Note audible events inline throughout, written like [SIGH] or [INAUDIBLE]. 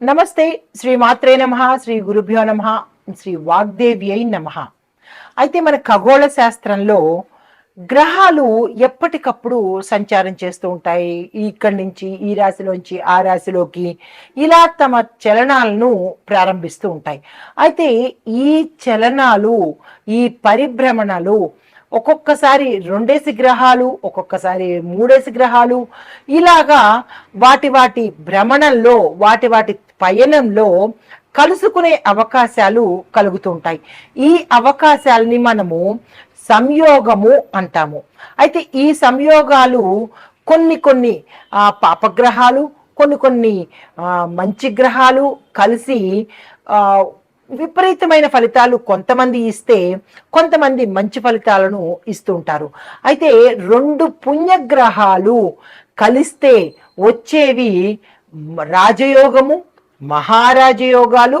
నమస్తే శ్రీ మాత్రే నమ శ్రీ గురుభ్యో నమ శ్రీ వాగ్దేవ్యై నమ. అయితే మన ఖగోళ శాస్త్రంలో గ్రహాలు ఎప్పటికప్పుడు సంచారం చేస్తూ ఉంటాయి. ఇక్కడి నుంచి ఈ రాశిలోంచి ఆ రాశిలోకి ఇలా తమ చలనాలను ప్రారంభిస్తూ ఉంటాయి. అయితే ఈ చలనాలు ఈ పరిభ్రమణలు ఒక్కొక్కసారి రెండేసి గ్రహాలు ఒక్కొక్కసారి మూడేసి గ్రహాలు. ఇలాగా వాటి వాటి భ్రమణంలో వాటి వాటి పయనంలో కలుసుకునే అవకాశాలు కలుగుతుంటాయి ఈ అవకాశాలని మనము సంయోగము అంటాము. అయితే ఈ సంయోగాలు కొన్ని కొన్ని పాపగ్రహాలు కొన్ని కొన్ని మంచి గ్రహాలు కలిసి విపరీతమైన ఫలితాలు కొంతమంది ఇస్తే కొంతమంది మంచి ఫలితాలను ఇస్తుంటారు అయితే రెండు పుణ్యగ్రహాలు కలిస్తే వచ్చేవి రాజయోగము మహారాజయోగాలు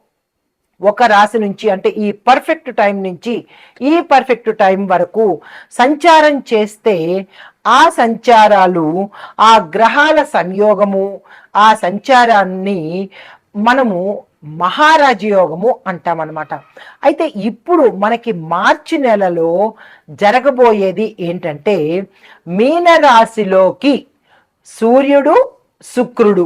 ఒక రాశి నుంచి అంటే ఈ పర్ఫెక్ట్ టైం నుంచి ఈ పర్ఫెక్ట్ టైం వరకు సంచారం చేస్తే ఆ సంచారాలు ఆ గ్రహాల సంయోగము ఆ సంచారాన్ని మనము మహారాజయోగము అంటామన్నమాట అయితే ఇప్పుడు మనకి మార్చి నెలలో జరగబోయేది ఏంటంటే మీనరాశిలోకి సూర్యుడు శుక్రుడు.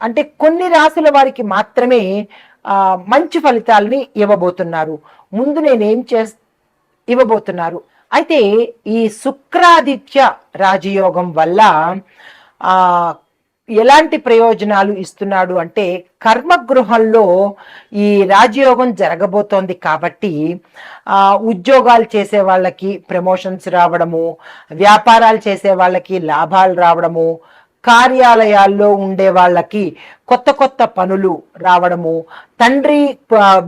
అంటే కొన్ని రాసుల వారికి మాత్రమే మంచి ఫలితాలని ఇవ్వబోతున్నారు. ముందు నేనేం చే ఇవ్వబోతున్నారు. అయితే ఈ శుక్రాదిత్య రాజయోగం వల్ల ఆ ఎలాంటి ప్రయోజనాలు ఇస్తున్నాడు అంటే కర్మగృహంలో ఈ రాజయోగం జరగబోతోంది కాబట్టి ఉద్యోగాలు చేసే వాళ్ళకి ప్రమోషన్స్ రావడము వ్యాపారాలు చేసే వాళ్ళకి లాభాలు రావడము కార్యాలయాల్లో ఉండే వాళ్ళకి కొత్త కొత్త పనులు రావడము తండ్రి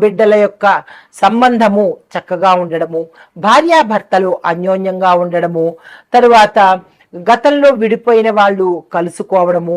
బిడ్డల యొక్క సంబంధము చక్కగా ఉండడము భార్యాభర్తలు అన్యోన్యంగా ఉండడము తరువాత గతంలో విడిపోయిన వాళ్ళు కలుసుకోవడము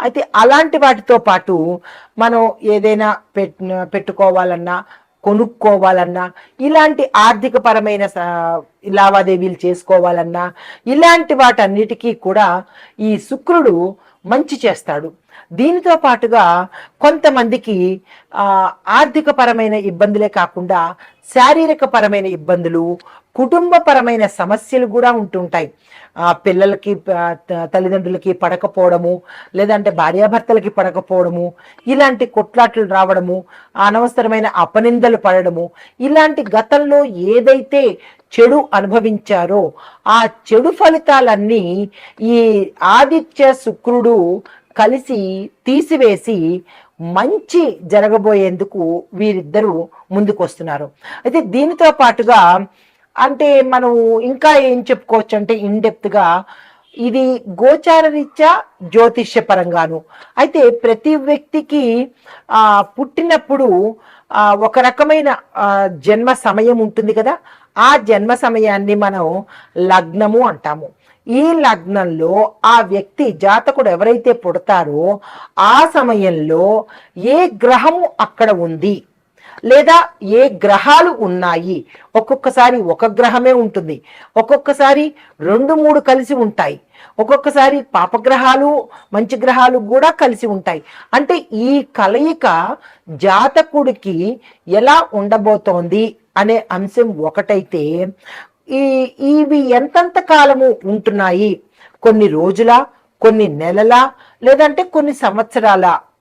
అయితే అలాంటి వాటితో పాటు మనం ఏదైనా పెట్ పెట్టుకోవాలన్నా కొనుక్కోవాలన్నా ఇలాంటి ఆర్థికపరమైన లావాదేవీలు చేసుకోవాలన్నా ఇలాంటి వాటన్నిటికీ కూడా ఈ శుక్రుడు మంచి చేస్తాడు. దీనితో పాటుగా కొంతమందికి ఆర్థికపరమైన ఇబ్బందులే కాకుండా శారీరకపరమైన ఇబ్బందులు కుటుంబపరమైన సమస్యలు కూడా ఉంటుంటాయి. ఆ పిల్లలకి తల్లిదండ్రులకి పడకపోవడము లేదంటే భార్యాభర్తలకి పడకపోవడము ఇలాంటి కొట్లాట్లు రావడము అనవసరమైన అపనిందలు పడడము ఇలాంటి గతంలో ఏదైతే చెడు అనుభవించారో ఆ చెడు ఫలితాలన్నీ ఈ ఆదిత్య శుక్రుడు కలిసి తీసివేసి మంచి జరగబోయేందుకు వీరిద్దరూ ముందుకు వస్తున్నారు అయితే దీనితో పాటుగా అంటే మనం ఇంకా ఏం చెప్పుకోవచ్చు అంటే ఇన్డెప్త్గా ఇది గోచార రీత్యా జ్యోతిష్య పరంగాను. అయితే ప్రతి వ్యక్తికి ఆ పుట్టినప్పుడు ఒక రకమైన జన్మ సమయం ఉంటుంది కదా? ఆ జన్మ సమయాన్ని మనం లగ్నము అంటాము. ఈ లగ్నంలో ఆ వ్యక్తి జాతకుడు ఎవరైతే పుడతారో ఆ సమయంలో ఏ గ్రహము అక్కడ ఉంది? లేదా ఏ గ్రహాలు ఉన్నాయి? ఒక్కొక్కసారి ఒక గ్రహమే ఉంటుంది. ఒక్కొక్కసారి రెండు మూడు కలిసి ఉంటాయి. ఒక్కొక్కసారి పాపగ్రహాలు మంచి గ్రహాలు కూడా కలిసి ఉంటాయి. అంటే ఈ కలయిక జాతకుడికి ఎలా ఉండబోతోంది అనే అంశం ఒకటైతే ఈ ఇవి ఎంతంత కాలము ఉంటున్నాయి? కొన్ని రోజుల కొన్ని నెలల లేదంటే కొన్ని సంవత్సరాల?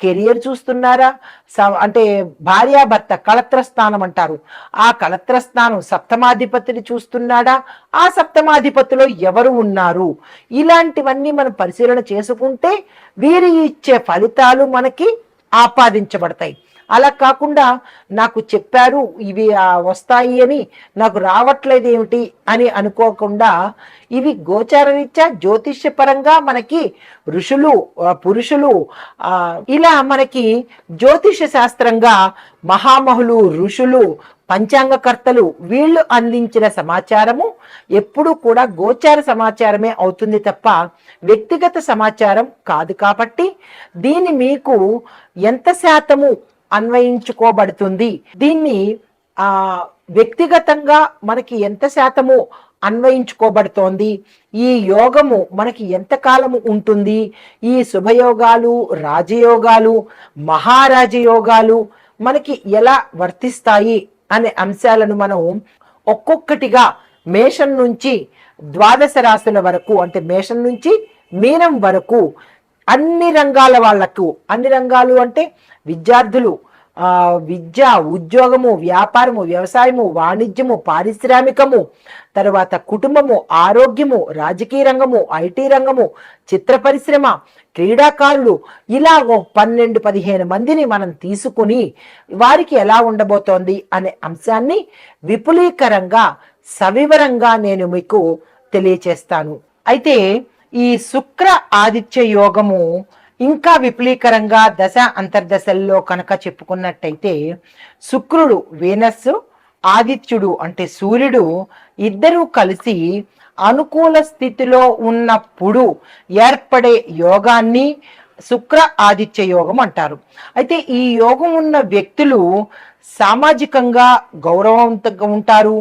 కెరియర్ చూస్తున్నారా? స- అంటే భార్యాభర్త కళత్ర స్థానం అంటారు. ఆ కళత్ర స్థానం సప్తమాధిపతిని చూస్తున్నాడా? ఆ సప్తమాధిపతిలో ఎవరు ఉన్నారు? ఇలాంటివన్నీ మనం పరిశీలన చేసుకుంటే వీరి ఇచ్చే ఫలితాలు మనకి ఆపాదించబడతాయి. అలా కాకుండా నాకు చెప్పారు ఇవి వస్తాయి అని. నాకు రావట్లేదు ఏమిటి అని అనుకోకుండా ఇవి గోచారరీత్యా జ్యోతిష్య పరంగా మనకి ఋషులు పురుషులు ఇలా మనకి జ్యోతిష శాస్త్రంగా మహామహులు ఋషులు పంచాంగకర్తలు వీళ్ళు అందించిన సమాచారము ఎప్పుడూ కూడా గోచార సమాచారమే అవుతుంది తప్ప వ్యక్తిగత సమాచారం కాదు కాబట్టి దీన్ని మీకు ఎంత శాతము అన్వయించుకోబడుతుంది. దీన్ని ఆ వ్యక్తిగతంగా మనకి ఎంత శాతము అన్వయించుకోబడుతోంది? ఈ యోగము మనకి ఎంత కాలము ఉంటుంది? ఈ శుభయోగాలు రాజయోగాలు మహారాజయోగాలు మనకి ఎలా వర్తిస్తాయి అనే అంశాలను మనం ఒక్కొక్కటిగా మేషం నుంచి ద్వాదశ రాశుల వరకు అంటే మేషం నుంచి మీనం వరకు అన్ని రంగాల వాళ్ళకు. అన్ని రంగాలు అంటే విద్యార్థులు. విద్య ఉద్యోగము వ్యాపారము వ్యవసాయము వాణిజ్యము పారిశ్రామికము తర్వాత కుటుంబము ఆరోగ్యము రాజకీయ రంగము ఐటీ రంగము చిత్ర పరిశ్రమ క్రీడాకారులు. ఇలా ఓ పన్నెండు పదిహేను మందిని మనం తీసుకుని వారికి ఎలా ఉండబోతోంది అనే అంశాన్ని విపులీకరంగా సవివరంగా నేను మీకు తెలియచేస్తాను. అయితే ఈ శుక్ర ఆదిత్య యోగము ఇంకా విపులీకరంగా దశ అంతర్దశల్లో కనుక చెప్పుకున్నట్టయితే శుక్రుడు వీనస్ ఆదిత్యుడు అంటే సూర్యుడు ఇద్దరూ కలిసి అనుకూల స్థితిలో ఉన్నప్పుడు ఏర్పడే యోగాన్ని శుక్ర ఆదిత్య యోగం అంటారు. అయితే ఈ యోగం ఉన్న వ్యక్తులు సామాజికంగా గౌరవంతంగా ఉంటారు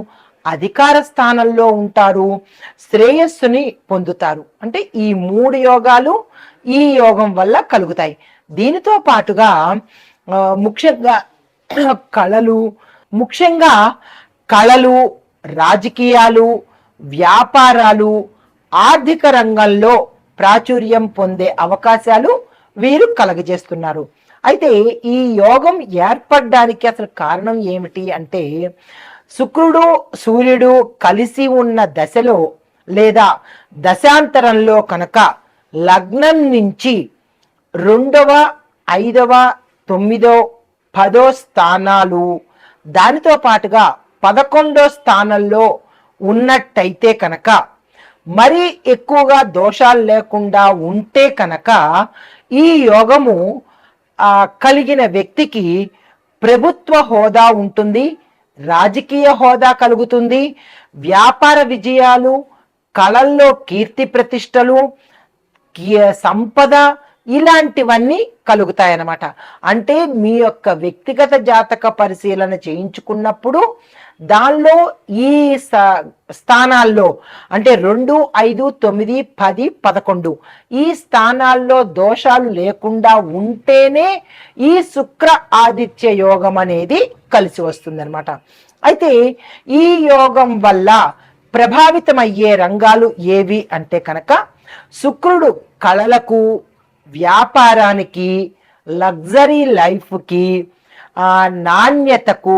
అధికార స్థానంలో ఉంటారు శ్రేయస్సుని పొందుతారు. అంటే ఈ మూడు యోగాలు ఈ యోగం వల్ల కలుగుతాయి. దీనితో పాటుగా ముఖ్యంగా [CLEARS THROAT] కళలు ముఖ్యంగా కళలు రాజకీయాలు వ్యాపారాలు ఆర్థిక రంగంలో ప్రాచుర్యం పొందే అవకాశాలు వీరు కలగజేస్తున్నారు. అయితే ఈ యోగం ఏర్పడడానికి అసలు కారణం ఏమిటి అంటే శుక్రుడు సూర్యుడు కలిసి ఉన్న దశలో లేదా దశాంతరంలో కనుక లగ్నం నుంచి రెండవ ఐదవ తొమ్మిదో పదో స్థానాలు దానితో పాటుగా పదకొండో స్థానంలో ఉన్నట్టయితే కనుక మరీ ఎక్కువగా దోషాలు లేకుండా ఉంటే కనుక ఈ యోగము కలిగిన వ్యక్తికి ప్రభుత్వ హోదా ఉంటుంది. రాజకీయ హోదా కలుగుతుంది. వ్యాపార విజయాలు కళల్లో కీర్తి ప్రతిష్టలు కీ- సంపద ఇలాంటివన్నీ కలుగుతాయన్నమాట. అంటే మీ యొక్క వ్యక్తిగత జాతక పరిశీలన చేయించుకున్నప్పుడు దానిలో ఈ స్థానాల్లో అంటే రెండు ఐదు తొమ్మిది పది పదకొండు. ఈ స్థానాల్లో దోషాలు లేకుండా ఉంటేనే ఈ శుక్ర ఆదిత్య యోగం అనేది కలిసి వస్తుంది అయితే ఈ యోగం వల్ల ప్రభావితమయ్యే రంగాలు ఏవి అంటే కనుక శుక్రుడు కళలకు వ్యాపారానికి లగ్జరీ లైఫ్కి నాణ్యతకు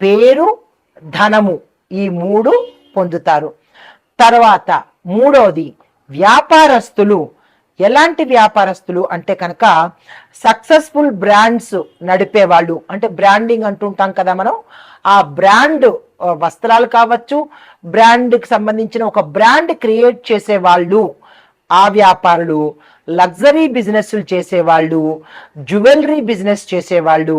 పేరు ధనము ఈ మూడు పొందుతారు. తర్వాత మూడవది వ్యాపారస్తులు. ఎలాంటి వ్యాపారస్తులు అంటే కనుక సక్సెస్ఫుల్ బ్రాండ్స్ నడిపే వాళ్ళు అంటే బ్రాండింగ్ అంటుంటాం కదా మనం. ఆ బ్రాండ్ వస్త్రాలు కావచ్చు బ్రాండ్కి సంబంధించిన ఒక బ్రాండ్ క్రియేట్ చేసే వాళ్ళు ఆ వ్యాపారులు లగ్జరీ బిజినెస్లు చేసేవాళ్ళు జ్యువెలరీ బిజినెస్ చేసేవాళ్ళు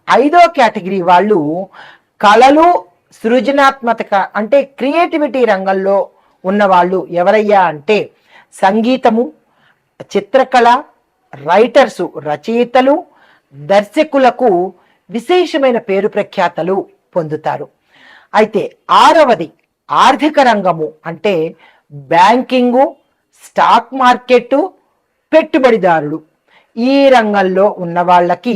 ఐదో కేటగిరీ వాళ్ళు కళలు సృజనాత్మక అంటే క్రియేటివిటీ రంగంలో ఉన్నవాళ్ళు ఎవరయ్యా అంటే సంగీతము చిత్రకళ రైటర్సు రచయితలు దర్శకులకు విశేషమైన పేరు ప్రఖ్యాతలు పొందుతారు. అయితే ఆరవది ఆర్థిక రంగము అంటే బ్యాంకింగు స్టాక్ మార్కెట్ పెట్టుబడిదారులు. ఈ రంగంలో ఉన్న వాళ్ళకి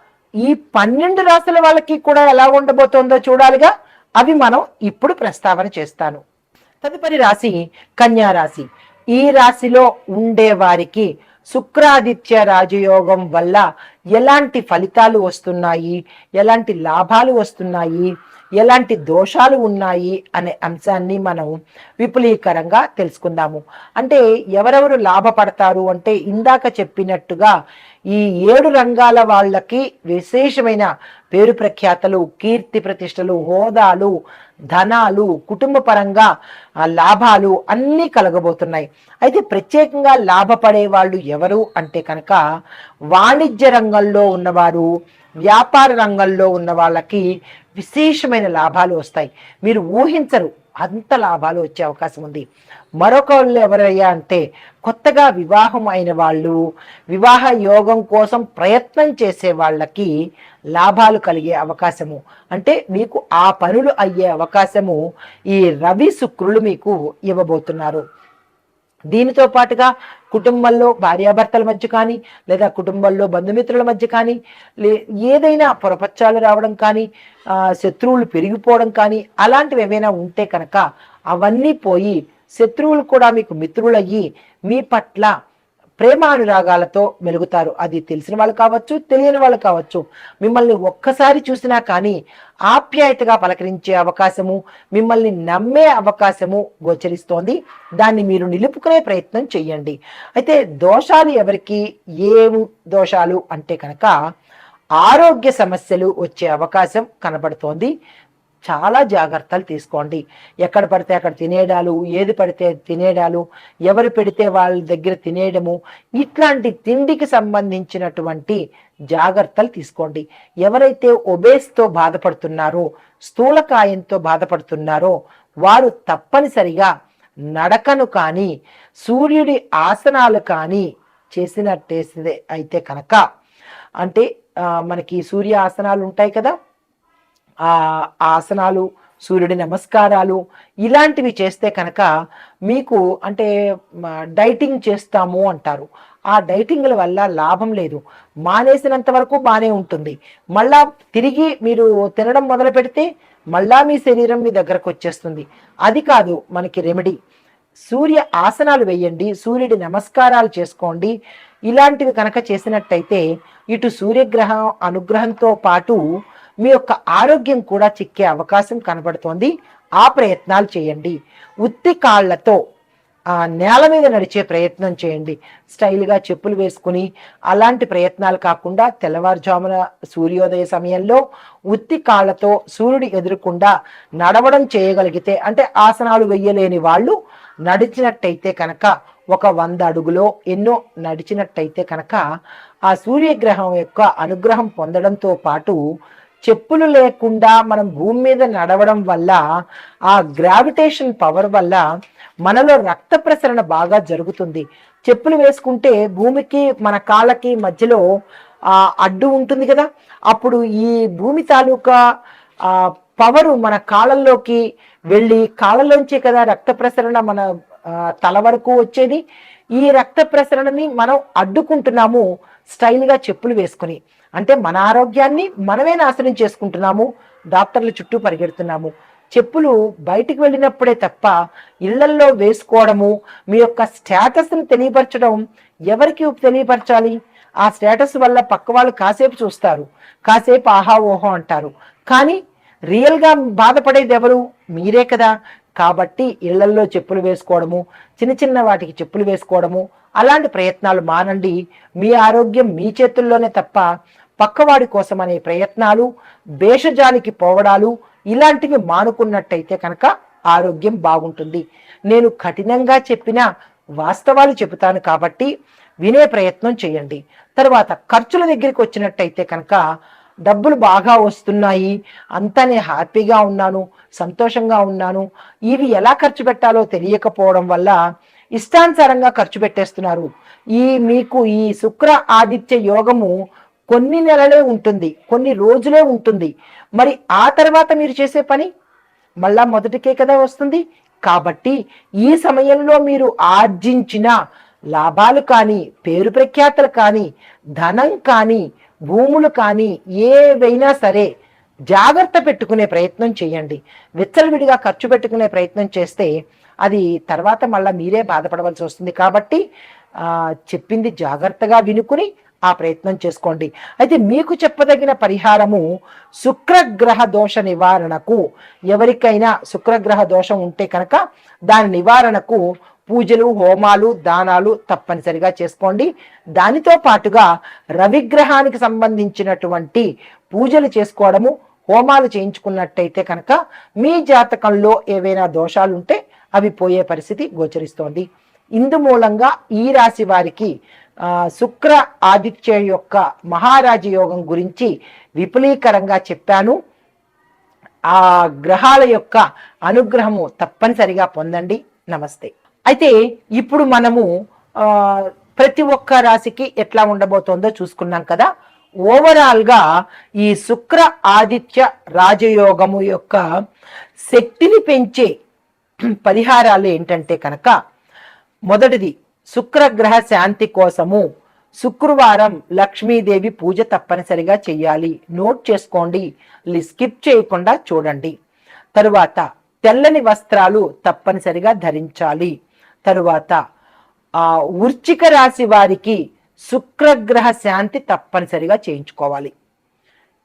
ఈ పన్నెండు రాశుల వాళ్ళకి కూడా ఎలా ఉండబోతోందో చూడాలిగా. అవి మనం ఇప్పుడు ప్రస్తావన చేస్తాను. తదుపరి రాశి కన్యా రాశి. ఈ రాశిలో ఉండే వారికి శుక్రాదిత్య రాజయోగం వల్ల ఎలాంటి ఫలితాలు వస్తున్నాయి? ఎలాంటి లాభాలు వస్తున్నాయి? ఎలాంటి దోషాలు ఉన్నాయి అనే అంశాన్ని మనం విపులీకరంగా తెలుసుకుందాము. అంటే ఎవరెవరు లాభపడతారు అంటే ఇందాక చెప్పినట్టుగా ఈ ఏడు రంగాల వాళ్ళకి విశేషమైన పేరు ప్రఖ్యాతలు కీర్తి ప్రతిష్టలు హోదాలు ధనాలు కుటుంబ పరంగా లాభాలు అన్నీ కలగబోతున్నాయి. అయితే ప్రత్యేకంగా లాభపడే వాళ్ళు ఎవరు అంటే కనుక వాణిజ్య రంగంలో ఉన్నవారు వ్యాపార రంగంలో ఉన్న వాళ్ళకి విశేషమైన లాభాలు వస్తాయి. మీరు ఊహించరు. అంత లాభాలు వచ్చే అవకాశం ఉంది. మరొక వాళ్ళు ఎవరయ్యా అంటే కొత్తగా వివాహం అయిన వాళ్ళు వివాహ యోగం కోసం ప్రయత్నం చేసే వాళ్ళకి లాభాలు కలిగే అవకాశము. అంటే మీకు ఆ పనులు అయ్యే అవకాశము ఈ రవి శుక్రులు మీకు ఇవ్వబోతున్నారు. దీనితో పాటుగా కుటుంబంలో భార్యాభర్తల మధ్య కానీ లేదా కుటుంబంలో బంధుమిత్రుల మధ్య కానీ లే ఏదైనా పొరపచ్చాలు రావడం కానీ శత్రువులు పెరిగిపోవడం కానీ అలాంటివి ఏమైనా ఉంటే కనుక అవన్నీ పోయి శత్రువులు కూడా మీకు మిత్రులయ్యి మీ పట్ల ప్రేమానురాగాలతో మెలుగుతారు. అది తెలిసిన వాళ్ళు కావచ్చు తెలియని వాళ్ళు కావచ్చు. మిమ్మల్ని ఒక్కసారి చూసినా కానీ ఆప్యాయతగా పలకరించే అవకాశము మిమ్మల్ని నమ్మే అవకాశము గోచరిస్తోంది. దాన్ని మీరు నిలుపుకునే ప్రయత్నం చేయండి అయితే దోషాలు ఎవరికి? ఏము దోషాలు? అంటే కనుక ఆరోగ్య సమస్యలు వచ్చే అవకాశం కనబడుతోంది. చాలా జాగ్రత్తలు తీసుకోండి. ఎక్కడ పడితే అక్కడ తినేయడాలు ఏది పడితే తినేయడాలు ఎవరు పెడితే వాళ్ళ దగ్గర తినేయడము ఇట్లాంటి తిండికి సంబంధించినటువంటి జాగ్రత్తలు తీసుకోండి. ఎవరైతే ఒబేస్తో బాధపడుతున్నారో స్థూలకాయంతో బాధపడుతున్నారో వారు తప్పనిసరిగా నడకను కానీ సూర్యుడి ఆసనాలు కానీ చేసినట్టేసిదే అయితే కనుక అంటే మనకి సూర్య ఆసనాలు ఉంటాయి కదా ఆ ఆసనాలు సూర్యుడి నమస్కారాలు ఇలాంటివి చేస్తే కనుక మీకు అంటే డైటింగ్ చేస్తాము అంటారు. ఆ డైటింగ్ల వల్ల లాభం లేదు. మానేసినంత వరకు బాగానే ఉంటుంది. మళ్ళా తిరిగి మీరు తినడం మొదలు పెడితే మళ్ళా మీ శరీరం మీ దగ్గరకు వచ్చేస్తుంది. అది కాదు మనకి రెమెడీ సూర్య ఆసనాలు వేయండి సూర్యుడి నమస్కారాలు చేసుకోండి. ఇలాంటివి కనుక చేసినట్టయితే ఇటు సూర్యగ్రహం అనుగ్రహంతో పాటు మీ యొక్క ఆరోగ్యం కూడా చిక్కే అవకాశం కనబడుతోంది. ఆ ప్రయత్నాలు చేయండి. ఉత్తి కాళ్ళతో ఆ నేల మీద నడిచే ప్రయత్నం చేయండి. స్టైల్గా చెప్పులు వేసుకుని అలాంటి ప్రయత్నాలు కాకుండా తెల్లవారుజామున సూర్యోదయ సమయంలో ఉత్తి కాళ్ళతో సూర్యుడు ఎదురకుండా నడవడం చేయగలిగితే అంటే ఆసనాలు వెయ్యలేని వాళ్ళు నడిచినట్టయితే కనుక ఒక వంద అడుగులో ఎన్నో నడిచినట్టయితే కనుక ఆ సూర్యగ్రహం యొక్క అనుగ్రహం పొందడంతో పాటు చెప్పులు లేకుండా మనం భూమి మీద నడవడం వల్ల ఆ గ్రావిటేషన్ పవర్ వల్ల మనలో రక్త ప్రసరణ బాగా జరుగుతుంది. చెప్పులు వేసుకుంటే భూమికి మన కాళ్ళకి మధ్యలో ఆ అడ్డు ఉంటుంది కదా? అప్పుడు ఈ భూమి తాలూకా ఆ పవరు మన కాళ్ళల్లోకి వెళ్ళి కాళ్ళలోంచే కదా రక్త ప్రసరణ మన తల వరకు వచ్చేది? ఈ రక్త ప్రసరణని మనం అడ్డుకుంటున్నాము. స్టైల్గా చెప్పులు వేసుకుని అంటే మన ఆరోగ్యాన్ని మనమే నాశనం చేసుకుంటున్నాము డాక్టర్ల చుట్టూ పరిగెడుతున్నాము. చెప్పులు బయటికి వెళ్ళినప్పుడే తప్ప ఇళ్ళల్లో వేసుకోవడము మీ యొక్క స్టేటస్ని తెలియపరచడం ఎవరికి తెలియపరచాలి? ఆ స్టేటస్ వల్ల పక్క వాళ్ళు కాసేపు చూస్తారు కాసేపు ఆహా ఓహో అంటారు. కానీ రియల్గా బాధపడేది ఎవరు? మీరే కదా. కాబట్టి ఇళ్ళల్లో చెప్పులు వేసుకోవడము చిన్న చిన్న వాటికి చెప్పులు వేసుకోవడము అలాంటి ప్రయత్నాలు మానండి. మీ ఆరోగ్యం మీ చేతుల్లోనే తప్ప పక్కవాడి కోసం అనే ప్రయత్నాలు భేషజానికి పోవడాలు ఇలాంటివి మానుకున్నట్టయితే కనుక ఆరోగ్యం బాగుంటుంది. నేను కఠినంగా చెప్పిన వాస్తవాలు చెబుతాను కాబట్టి వినే ప్రయత్నం చేయండి. తర్వాత ఖర్చుల దగ్గరికి వచ్చినట్టయితే కనుక డబ్బులు బాగా వస్తున్నాయి అంతనే హ్యాపీగా ఉన్నాను సంతోషంగా ఉన్నాను. ఇవి ఎలా ఖర్చు పెట్టాలో తెలియకపోవడం వల్ల ఇష్టానుసారంగా ఖర్చు పెట్టేస్తున్నారు. ఈ మీకు ఈ శుక్ర ఆదిత్య యోగము కొన్ని నెలలే ఉంటుంది కొన్ని రోజులే ఉంటుంది. మరి ఆ తర్వాత మీరు చేసే పని? మళ్ళా మొదటికే కదా వస్తుంది. కాబట్టి ఈ సమయంలో మీరు ఆర్జించిన లాభాలు కానీ పేరు ప్రఖ్యాతలు కానీ ధనం కానీ భూములు కానీ ఏవైనా సరే జాగ్రత్త పెట్టుకునే ప్రయత్నం చేయండి. విచ్చలవిడిగా ఖర్చు పెట్టుకునే ప్రయత్నం చేస్తే అది తర్వాత మళ్ళీ మీరే బాధపడవలసి వస్తుంది. కాబట్టి చెప్పింది జాగ్రత్తగా వినుకుని ఆ ప్రయత్నం చేసుకోండి. అయితే మీకు చెప్పదగిన పరిహారము శుక్రగ్రహ దోష నివారణకు. ఎవరికైనా శుక్రగ్రహ దోషం ఉంటే కనుక దాని నివారణకు పూజలు హోమాలు దానాలు తప్పనిసరిగా చేసుకోండి. దానితో పాటుగా రవిగ్రహానికి సంబంధించినటువంటి పూజలు చేసుకోవడము హోమాలు చేయించుకున్నట్టయితే కనుక మీ జాతకంలో ఏవైనా దోషాలు ఉంటే అవి పోయే పరిస్థితి గోచరిస్తోంది. ఇందు మూలంగా ఈ రాశి వారికి శుక్ర ఆదిత్య యొక్క మహారాజ యోగం గురించి విపులీకరంగా చెప్పాను. ఆ గ్రహాల యొక్క అనుగ్రహము తప్పనిసరిగా పొందండి. నమస్తే. అయితే ఇప్పుడు మనము ప్రతి ఒక్క రాశికి ఎట్లా ఉండబోతోందో చూసుకున్నాం కదా. ఓవరాల్గా ఈ శుక్ర ఆదిత్య రాజయోగము యొక్క శక్తిని పెంచే పరిహారాలు ఏంటంటే కనుక మొదటిది శుక్రగ్రహ శాంతి కోసము శుక్రవారం లక్ష్మీదేవి పూజ తప్పనిసరిగా చేయాలి. నోట్ చేసుకోండి స్కిప్ చేయకుండా చూడండి. తరువాత తెల్లని వస్త్రాలు తప్పనిసరిగా ధరించాలి. తరువాత ఆ వృచ్చిక రాశి వారికి శుక్రగ్రహ శాంతి తప్పనిసరిగా చేయించుకోవాలి.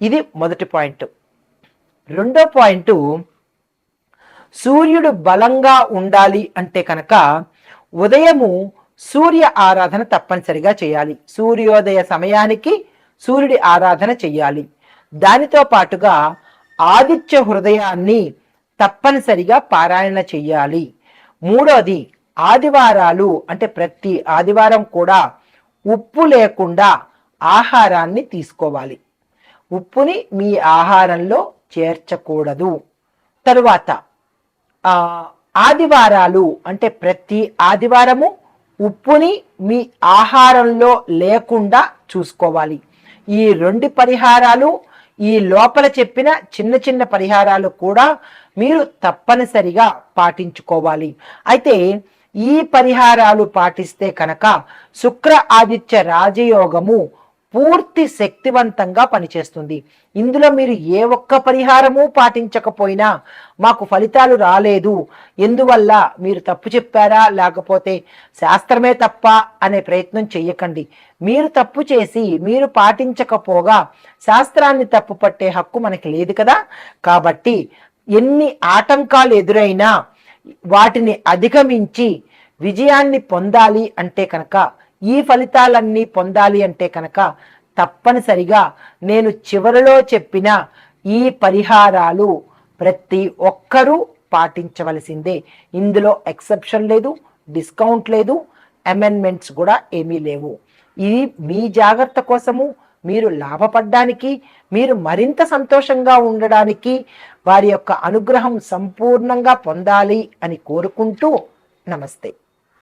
ఇది మొదటి పాయింట్. రెండో పాయింట్ సూర్యుడు బలంగా ఉండాలి అంటే కనుక ఉదయము సూర్య ఆరాధన తప్పనిసరిగా చేయాలి. సూర్యోదయ సమయానికి సూర్యుడి ఆరాధన చెయ్యాలి దానితో పాటుగా ఆదిత్య హృదయాన్ని తప్పనిసరిగా పారాయణ చెయ్యాలి మూడోది ఆదివారాలు అంటే ప్రతి ఆదివారం కూడా ఉప్పు లేకుండా ఆహారాన్ని తీసుకోవాలి. ఉప్పుని మీ ఆహారంలో చేర్చకూడదు. తరువాత ఆదివారాలు అంటే ప్రతి ఆదివారము ఉప్పుని మీ ఆహారంలో లేకుండా చూసుకోవాలి. ఈ రెండు పరిహారాలు ఈ లోపల చెప్పిన చిన్న చిన్న పరిహారాలు కూడా మీరు తప్పనిసరిగా పాటించుకోవాలి. అయితే ఈ పరిహారాలు పాటిస్తే కనుక శుక్ర ఆదిత్య రాజయోగము పూర్తి శక్తివంతంగా పనిచేస్తుంది. ఇందులో మీరు ఏ ఒక్క పరిహారము పాటించకపోయినా మాకు ఫలితాలు రాలేదు. ఎందువల్ల మీరు తప్పు చెప్పారా? లేకపోతే శాస్త్రమే తప్ప అనే ప్రయత్నం చెయ్యకండి. మీరు తప్పు చేసి మీరు పాటించకపోగా శాస్త్రాన్ని తప్పు పట్టే హక్కు మనకి లేదు కదా. కాబట్టి ఎన్ని ఆటంకాలు ఎదురైనా వాటిని అధిగమించి విజయాన్ని పొందాలి అంటే కనుక ఈ ఫలితాలన్నీ పొందాలి అంటే కనుక తప్పనిసరిగా నేను చివరిలో చెప్పిన ఈ పరిహారాలు ప్రతి ఒక్కరూ పాటించవలసిందే. ఇందులో ఎక్సెప్షన్ లేదు డిస్కౌంట్ లేదు అమెండ్మెంట్స్ కూడా ఏమీ లేవు. ఇది మీ జాగ్రత్త కోసము మీరు లాభపడ్డానికి మీరు మరింత సంతోషంగా ఉండడానికి వారి యొక్క అనుగ్రహం సంపూర్ణంగా పొందాలి అని కోరుకుంటూ నమస్తే.